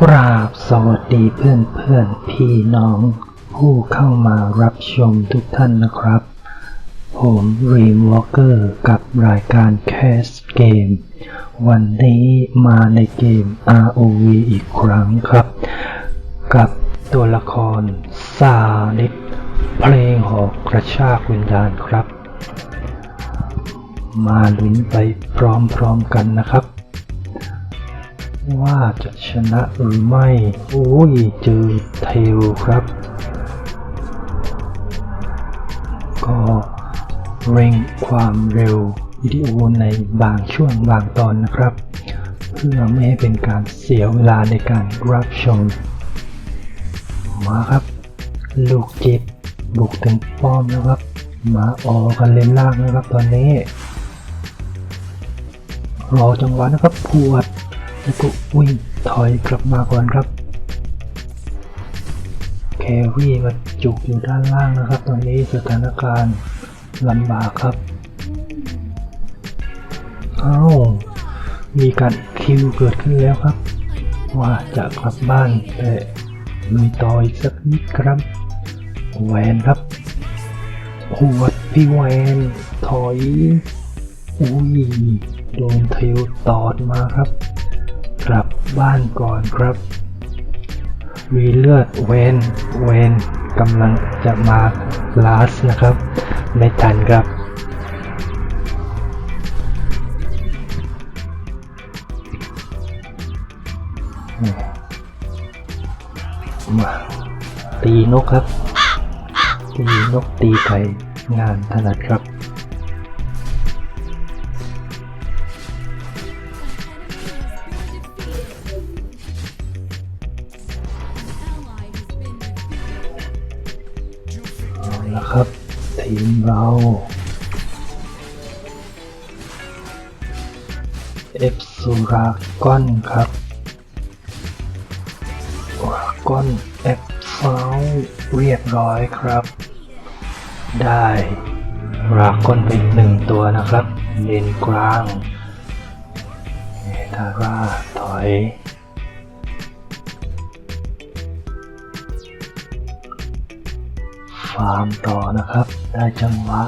กราบสวัสดีเพื่อนเพื่อนๆพี่น้อง ผู้เข้ามารับชมทุกท่านนะครับ ผมรีมวอ k เกอร์กับรายการแคสเกม วันนี้มาในเกม ROV อีกครั้งครับ กับตัวละครซานิดเพลงหอกกระชากวิญญาณครับ มาลุ้นไปพร้อมๆกันนะครับ ว่าจะชนะหรือไม่ โอ้ยเจอเทลครับ ก็เร่งความเร็ววิดีโอในบางช่วงบางตอนนะครับ เพื่อไม่ให้เป็นการเสียเวลาในการรับชม มาครับ ลูกจิตบุกถึงป้อมแล้วครับ มาออกกันเลนล่างนะครับตอนนี้ รอจังหวะนะครับ พวด แล้วก็วิ่งถอยกลับมาก่อนครับแครี่มาจุกอยู่ด้านล่างนะครับ ตอนนี้สถานการณ์ลำบากครับ เอ้า มีการคิวเกิดขึ้นแล้วครับ ว่าจะกลับบ้านแต่ลุยต่ออีกสักนิดครับแวนครับหัวดพี่แวนถอย อุ้ย โดนเทลตอดมาครับ กลับบ้านก่อนครับ มีเลือดเวนเวนกำลังจะมาลาสนะครับ ไม่ทันครับมาตีนกครับ ตีนกตีไก่งานถนัดครับ เรา เอฟซูรากอนครับรากอนเอฟเฟลเรียบร้อยครับ ได้รากอนไปหนึ่งตัวนะครับเลนกลางเมทาร่าถอย ฟาร์มต่อนะครับ ได้จังหวะ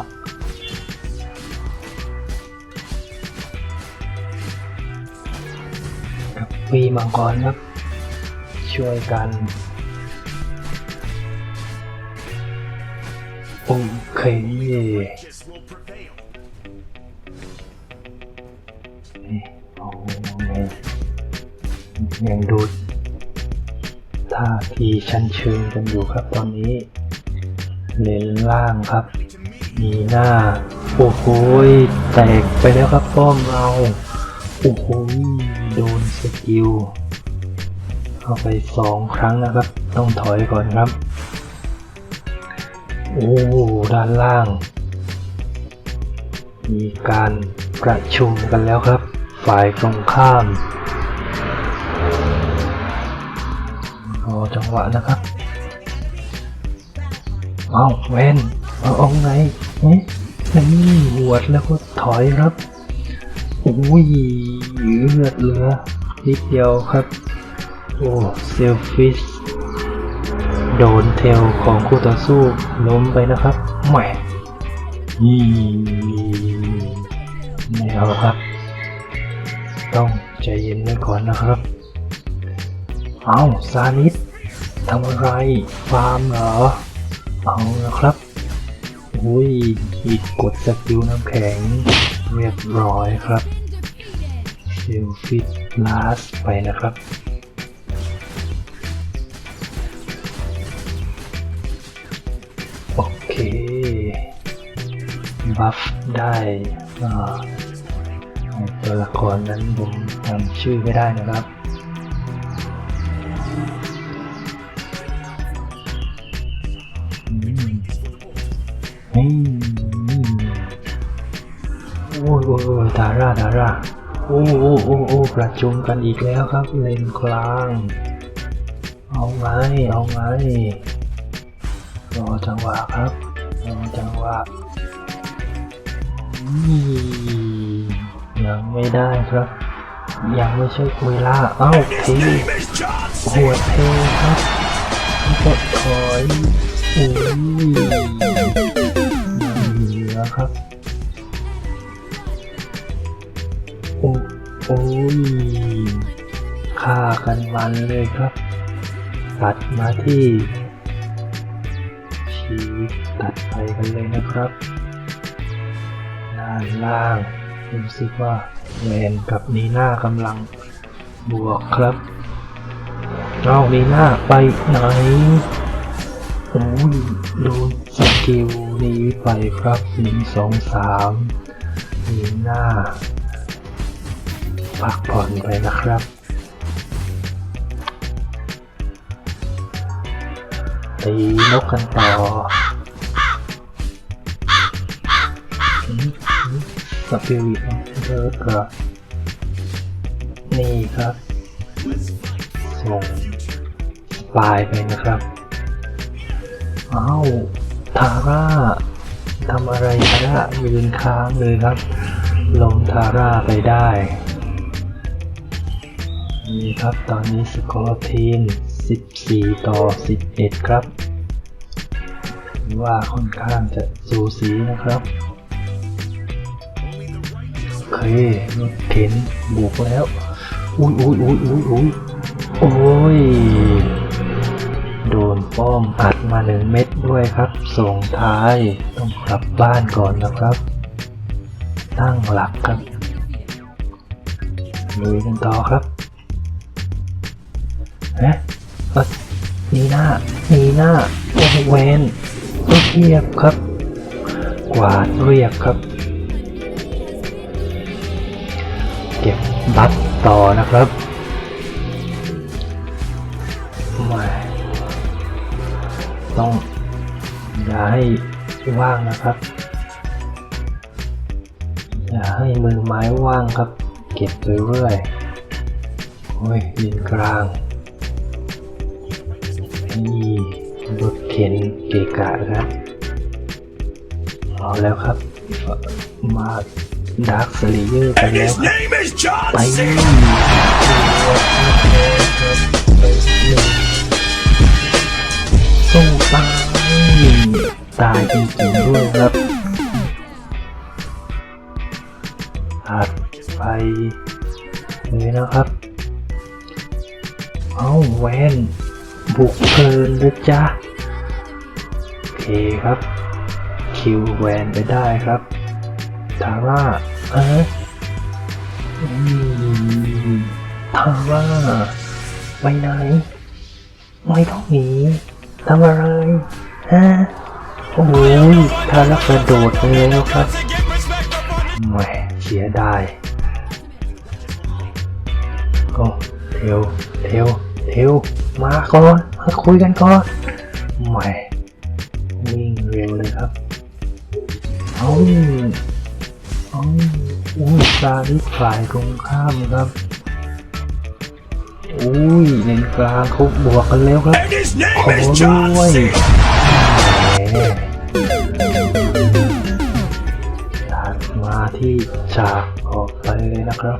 กับปีมังกรครับ ช่วยกันโอเคนี่โอ้ยังดูท่าทีชั้นเชิงกันอยู่ครับตอนนี้ เลนล่างครับ มีหน้า โอ้โหแตกไปแล้วครับป้อมเรา โอ้โหโดนสกิล เข้าไปสองครั้งนะครับ ต้องถอยก่อนครับ โอ้ด้านล่าง มีการประชุมกันแล้วครับ ฝ่ายตรงข้ามรอจังหวะนะครับ เอาเวนเอาเอาไงนี่นี่หวดแล้วก็ถอยครับอุ้ยเลือดเหลือนิดเดียวครับ โอ้เซลฟิชโดนเทลของคู่ต่อสู้ล้มไปนะครับแหม่ยี่ไม่เอาครับ ต้องใจเย็นไว้ก่อนนะครับ เอาซานิสทำอะไรฟาร์มเหรอ เอาละครับอุ้ยอีกกดสกิลน้ำแข็งเรียบร้อยครับเซลฟิตลาสไปนะครับโอเคบัฟได้อ่าตัวละครนั้นผมจำชื่อไม่ได้นะครับ โอ้ยดาราดาราโอ้โอ้โอ้โอ้ประชุมกันอีกแล้วครับ เลนกลาง เอาไงเอาไงรอจังหวะครับรอจังหวะยังไม่ได้ครับ ยังไม่ใช่เวลาเอ้าทีหัวเทครับแล้วก็ถอยอุ้ยเหลือครับ โอ้ยฆ่ากันมันเลยครับ ตัดมาที่ชีวิตตัดไปกันเลยนะครับด้านล่างรู้สึกว่าแวนกับนีน่ากำลังบวกครับเอานีน่าไปไหนโอ้ยโดนสกิลนี้ไปครับหนึ่งสองสามนีน่า พักผ่อนไปนะครับ ตีนกกันต่อสปิริตเบิร์ดครับนี่ครับ ส่งปลายไปนะครับ อ้าวทาร่าทำอะไรทาร่ายืนค้างเลยครับ ลงทาร่าไปได้ นี่ครับตอนนี้สกอร์ทีม 14 ต่อ 11 ครับว่าค่อนข้างจะสูสีนะครับ โอเครถเข็นบุกแล้ว อุ้ยอุ้ยอุ้ยอุ้ยอุ้ยโอ้ย โดนป้อมอัดมาหนึ่งเม็ดด้วยครับ ส่งท้ายต้องกลับบ้านก่อนนะครับ ตั้งหลักครับลุยกันต่อครับ เอ๊ะนีหน้านีหน้าโอ้โหวนเรียบครับ กวาดเรียบครับ เก็บบัฟต่อนะครับไม่ต้องอย่าให้ว่างนะครับ อย่าให้มือไม้ว่างครับ เก็บไปเรื่อยโอ้ยยิงกลาง นี่รถเข็นเกะกะครับเอาแล้วครับ มาดาร์คสลีเยอร์กัน And แล้ว his ครับ name is John ไป C. สู้ตายตายจริงๆด้วยครับอัดไปเลยนะครับ เอาแวน บุกเพลินเลยจ้ะโอเคครับ คิวแวนไปได้ครับทาร่าเออทาร่าไปไหน ไม่ต้องหนีทำอะไรฮะโอ้ยทาร่ากระโดดไปแล้วครับแหมเสียดายโอ้เทวเทวเทว มาก่อนมาคุยกันก่อนแหมวิ่งเร็วเลยครับเอาเอาอุ้ยซาดิสฝ่ายตรงข้ามครับอุ้ยเลนกลางเขาบวกกันแล้วครับขอด้วยแหมจัดมาที่ฉากออกไปเลยนะครับ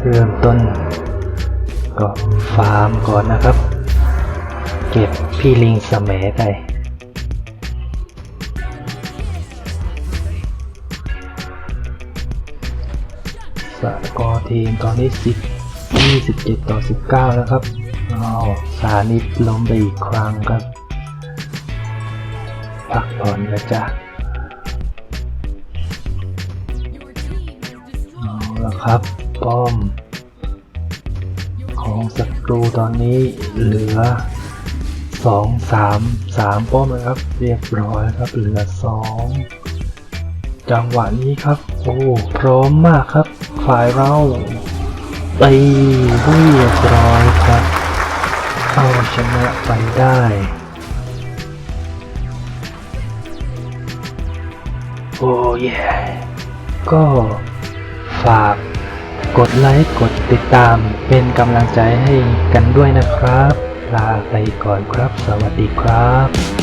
เริ่มต้น ก็ฟาร์มก่อนนะครับ เก็บพี่ลิงสแหมไปสกอร์ทีมตอนนี้ 10 27 ต่อ 19แล้วครับอ้าวสานิดล้มไปอีกครั้งครับ พักผ่อนนะจ๊ะเอาละครับ ป้อม ของศัตรูตอนนี้เหลือ 2 3 3ป้อมนะครับ เรียบร้อยครับเหลือ 2 จังหวะนี้ครับ โอ้พร้อมมากครับ ฝ่ายเราตีเรียบร้อยครับ เอาชนะไปได้โอ้ยก็ฝาก กดไลค์กดติดตามเป็นกำลังใจให้กันด้วยนะครับ ลาไปก่อนครับ สวัสดีครับ